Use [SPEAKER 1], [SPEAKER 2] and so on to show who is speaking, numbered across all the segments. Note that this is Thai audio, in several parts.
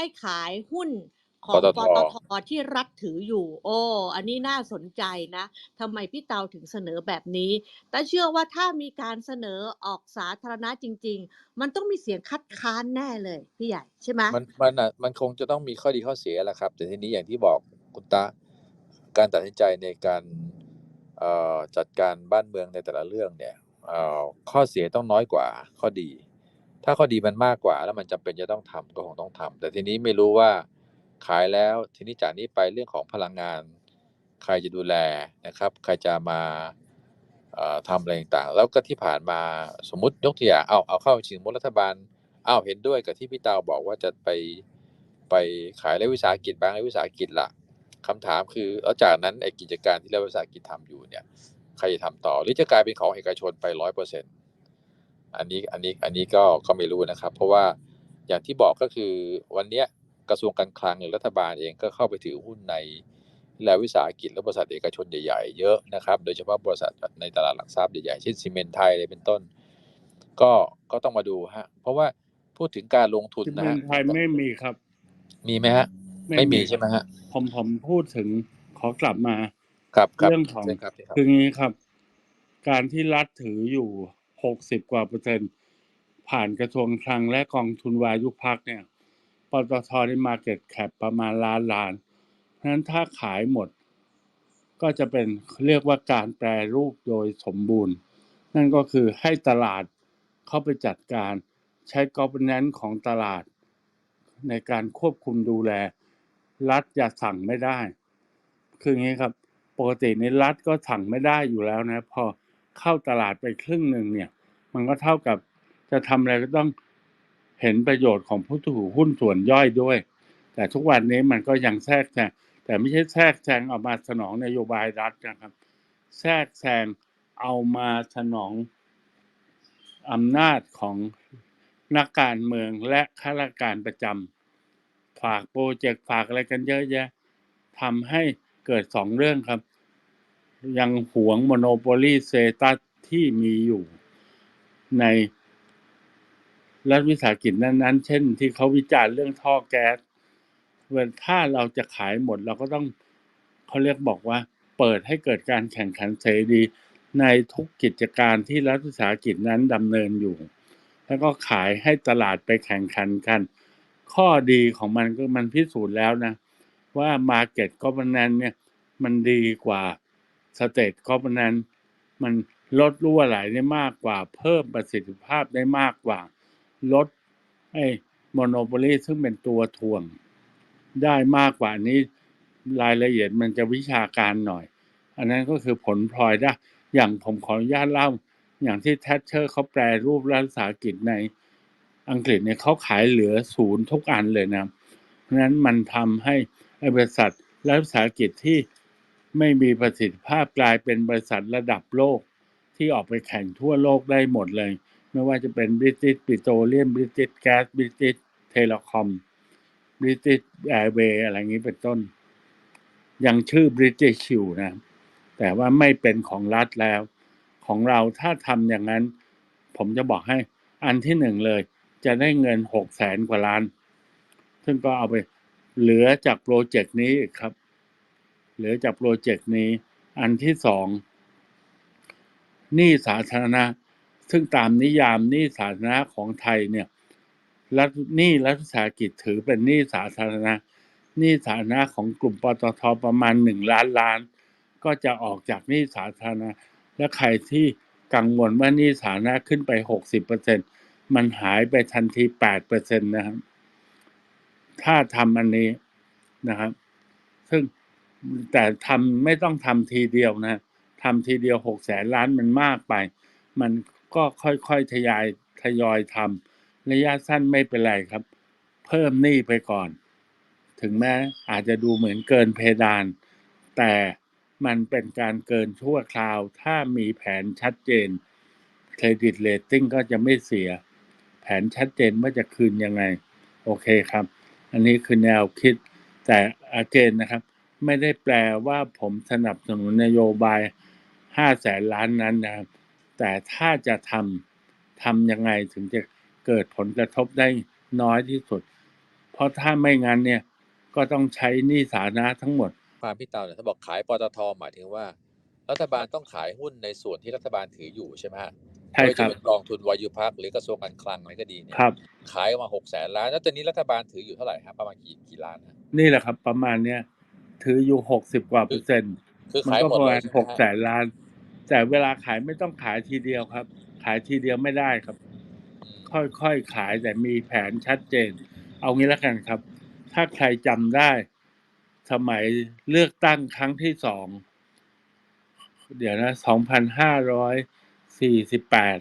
[SPEAKER 1] ให้ขายหุ้นขอ
[SPEAKER 2] ป
[SPEAKER 1] ง
[SPEAKER 2] ต
[SPEAKER 1] ป
[SPEAKER 2] ท
[SPEAKER 1] ตทที่รัฐถืออยู่ โอ้ อันนี้น่าสนใจนะทำไมพี่เตาถึงเสนอแบบนี้ แต่เชื่อว่าถ้ามีการเสนอออกสาธารณะจริง ๆ มันต้องมีเสียงคัดค้านแน่เลย พี่ใหญ่ใช่ไหม
[SPEAKER 2] มันมันอะมันคงจะต้องมีข้อดีข้อเสียแหละครับ แต่ทีนี้อย่างที่บอกคุณตาการตัดสินใจในการเอ่อจัดการบ้านเมืองในแต่ละเรื่องเนี่ยเอ่อข้อเสียต้องน้อยกว่าข้อดี ถ้าข้อดีมันมากกว่า แล้วมันจำเป็นจะต้องทำก็คงต้องทำแต่ทีนี้ไม่รู้ว่าขายแล้วทีนี้จากนี้ไปเรื่องของพลังงาน ใครจะดูแลนะครับ ใครจะมาทำอะไรต่างๆ แล้วก็ที่ผ่านมาสมมติยกตัวอย่างเอาเอาเข้าจริงมติรัฐบาลเอาเห็นด้วยกับที่พี่ตาบอกว่าจะไปไปขายรัฐวิสาหกิจบางรัฐวิสาหกิจละคำถามคือแล้วจากนั้นไอ้กิจการที่รัฐวิสาหกิจทำอยู่เนี่ย ใครจะทำต่อหรือจะกลายเป็นของเอกชนไปร้อยเปอร์เซ็นต์ อันนี้อันนี้อันนี้ก็ก็ไม่รู้นะครับ เพราะว่าอย่างที่บอกก็คือวันเนี้ยกระทรวงการคลังหรือรัฐบาลเองก็เข้าไปถือหุ้นในและวิสาหกิจและบริษัทเอกชนใหญ่ๆเยอะนะครับ โดยเฉพาะบริษัทในตลาดหลักทรัพย์ใหญ่ๆเช่นซีเมนต์ไทยอะไรเป็นต้น ก็ก็ต้องมาดูฮะ เพราะว่าพูดถึงการลงทุน
[SPEAKER 3] ที่
[SPEAKER 2] นะ
[SPEAKER 3] เมือ
[SPEAKER 2] ฮะ
[SPEAKER 3] งไทยไม่มีครับ
[SPEAKER 2] มีไหมฮะ ไม่มีใช่ไหมฮะ
[SPEAKER 3] ผมผมพูดถึงขอกลับมา
[SPEAKER 2] ครับครับ
[SPEAKER 3] เรื่องของ
[SPEAKER 2] เชิญครับเชิญครับ
[SPEAKER 3] คืองี้ครับ การที่รัฐถืออยู่ หกสิบกว่าเปอร์เซ็นต์ ผ่านกระทรวงคลังและกองทุนวายุพักเนี่ยปตทในมาเก็ตแคปประมาณล้านล้านเพราะฉะนั้นถ้าขายหมด ก็จะเป็นเรียกว่าการแปรรูปโดยสมบูรณ์ นั่นก็คือให้ตลาดเข้าไปจัดการใช้กอบแนนของตลาด ในการควบคุมดูแล รัฐจะสั่งไม่ได้ คืออย่างนี้ครับ ปกติในรัฐก็สั่งไม่ได้อยู่แล้วนะพอ เข้าตลาดไปครึ่งหนึ่งเนี่ย มันก็เท่ากับจะทำอะไรก็ต้องเห็นประโยชน์ของผู้ถือหุ้นส่วนย่อยด้วย แต่ทุกวันนี้มันก็ยังแทรกแซงแต่ไม่ใช่แทรกแซงเอามาสนองนโยบายรัฐนะครับ แทรกแซงเอามาสนองอำนาจของนักการเมืองและข้าราชการประจำฝากโปรเจกต์ฝากอะไรกันเยอะแยะทำให้เกิดสองเรื่องครับ ยังหวงโมโนโปลีเซตัสที่มีอยู่ในรัฐวิสาหกิจนั้นๆ เช่น ที่เขาวิจารณ์เรื่องท่อแก๊สเวลาถ้าเราจะขายหมดเราก็ต้องเขาเรียกบอกว่า เปิดให้เกิดการแข่งขันเสรีในทุกกิจการที่รัฐวิสาหกิจนั้นดำเนินอยู่ แล้วก็ขายให้ตลาดไปแข่งขันกัน ข้อดีของมันก็มันพิสูจน์แล้วนะ ว่า Market Governance เนี่ยมันดีกว่า State Governance มันลดรั่วไหลได้มากกว่า เพิ่มประสิทธิภาพได้มากกว่า ลดไอ้มโนโปลีซึ่งเป็นตัวถ่วง ได้มากกว่านี้รายละเอียดมันจะวิชาการหน่อย อันนั้นก็คือผลพลอยได้ อย่างผมขออนุญาตเล่า อย่างที่แทชเชอร์เขาแปรรูปรัฐวิสกิจในอังกฤษเนี่ยเขาขายเหลือศูนย์ทุกอันเลยนะ เพราะนั้นมันทำให้บริษัทรัฐวิสกิจที่ ไม่มีประสิทธิภาพกลายเป็นบริษัทระดับโลก ที่ออกไปแข่งทั่วโลกได้หมดเลย ไม่ว่าจะเป็น British Petroleum British Gas British Telecom British Airways อะไรอย่างนี้เป็นต้น ยังชื่อ British Steel นะ แต่ว่าไม่เป็นของรัฐแล้ว ของเราถ้าทำอย่างนั้น ผมจะบอกให้อันที่หนึ่งเลย จะได้เงินหกแสนกว่าล้าน ซึ่งก็เอาไปเหลือจากโปรเจกต์นี้ครับ หลือจากโปรเจกต์นี้ อันที่สองหนี้สาธารณะ ซึ่งตามนิยามหนี้สาธารณะของไทยเนี่ยรัฐหนี้รัฐวิสาหกิจถือเป็นหนี้สาธารณะหนี้สาธารณะของกลุ่มปตทประมาณหนึ่งล้านล้าน ก็จะออกจากหนี้สาธารณะ และใครที่กังวลว่าหนี้สาธารณะขึ้นไปหกสิบเปอร์เซ็นมันหายไปทันทีแปดเปอร์เซ็นตนะครับ ถ้าทำอันนี้นะครับ ซึ่ง แต่ทำไม่ต้องทำทีเดียวนะทำทีเดียวหกแสนล้านมันมากไป มันก็ค่อยๆทยายทยอยทำระยะสั้นไม่เป็นไรครับ เพิ่มหนี้ไปก่อน ถึงแม้อาจจะดูเหมือนเกินเพดาน แต่มันเป็นการเกินชั่วคราว ถ้ามีแผนชัดเจนเครดิตเรตติ้งก็จะไม่เสีย แผนชัดเจนว่าจะคืนยังไง โอเคครับ อันนี้คือแนวคิดแต่อาเกนนะครับ ไม่ได้แปลว่าผมสนับสนุนนโยบายห้าแสนล้านนั้นนะครับแต่ถ้าจะทำทำยังไงถึงจะเกิดผลกระทบได้น้อยที่สุดผราะถ้าไม่งั้นเนี่ยก็ต้องใช้หนี้สาธารณะทั้งหมด
[SPEAKER 2] ความพี่เตาเนี่ยถ้าบอกขายปตทหมายถึงว่า รัฐบาลต้องขายหุ้นในส่วนที่รัฐบาลถืออยู่ใช่ไหมฮะ
[SPEAKER 3] ใช่
[SPEAKER 2] ไม่ว่า
[SPEAKER 3] ครั
[SPEAKER 2] จะ
[SPEAKER 3] บ
[SPEAKER 2] เป็นกองทุนวายุพักหรือกระทรวงการคลังอะไรก็ดีเนี่ย
[SPEAKER 3] ครับ
[SPEAKER 2] ขายออกมาหกแสนล้านแล้วตอนนี้รัฐบาลถืออยู่เท่าไหร่ครับประมาณกี่กี่ล้านฮะ
[SPEAKER 3] นี่แหละครับ ประมาณเนี้ย ถืออยู่หกสิบกว่าเปอร์เซ็นต์
[SPEAKER 2] คือ
[SPEAKER 3] มัน
[SPEAKER 2] ขาย
[SPEAKER 3] ก็
[SPEAKER 2] หมด
[SPEAKER 3] ประ
[SPEAKER 2] เล
[SPEAKER 3] มายณ
[SPEAKER 2] ใช่ไห
[SPEAKER 3] ห
[SPEAKER 2] ม
[SPEAKER 3] ก
[SPEAKER 2] ฮะ
[SPEAKER 3] แสนล้าน แต่เวลาขายไม่ต้องขายทีเดียวครับ ขายทีเดียวไม่ได้ครับ
[SPEAKER 2] อืม
[SPEAKER 3] ค่อยๆขายแต่มีแผนชัดเจน เอางี้แล้วกันครับ ถ้าใครจำได้ สมัยเลือกตั้งครั้งที่สอง เดี๋ยวนะสองพันห้าร้อยสี่สิบแปด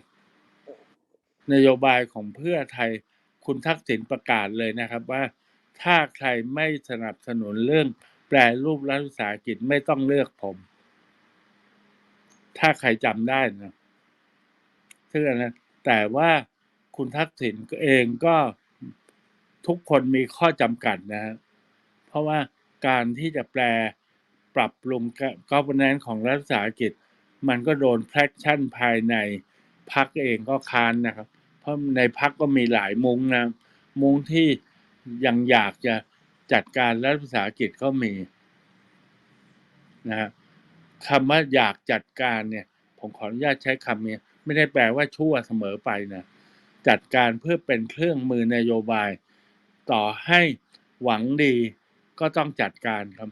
[SPEAKER 3] นโยบายของเพื่อไทยคุณทักษิณประกาศเลยนะครับว่า ถ้าใครไม่สนับสนุนเรื่อง แปรรูปรัฐวิสาหกิจไม่ต้องเลือกผม ถ้าใครจำได้นะซึ่งอันนั้นแต่ว่าคุณทักษิณเองก็ทุกคนมีข้อจำกัดนะฮะเพราะว่าการที่จะแปลปรับปรุงก o v e r n a n c e ของรัฐวิสาหกิจ มันก็โดนแพรชั่นภายในพักเองก็ค้านนะครับ เพราะในพักก็มีหลายมุ้งนะ มุ้งที่ยังอยากจะ จัดการรัฐวิสาหกิจก็มีนะฮะคำว่าอยากจัดการเนี่ย ผมขออนุญาตใช้คำนี้ไม่ได้แปลว่าชั่วเสมอไปนะจัดการเพื่อเป็นเครื่องมือนโยบาย ต่อให้หวังดีก็ต้องจัดการครับ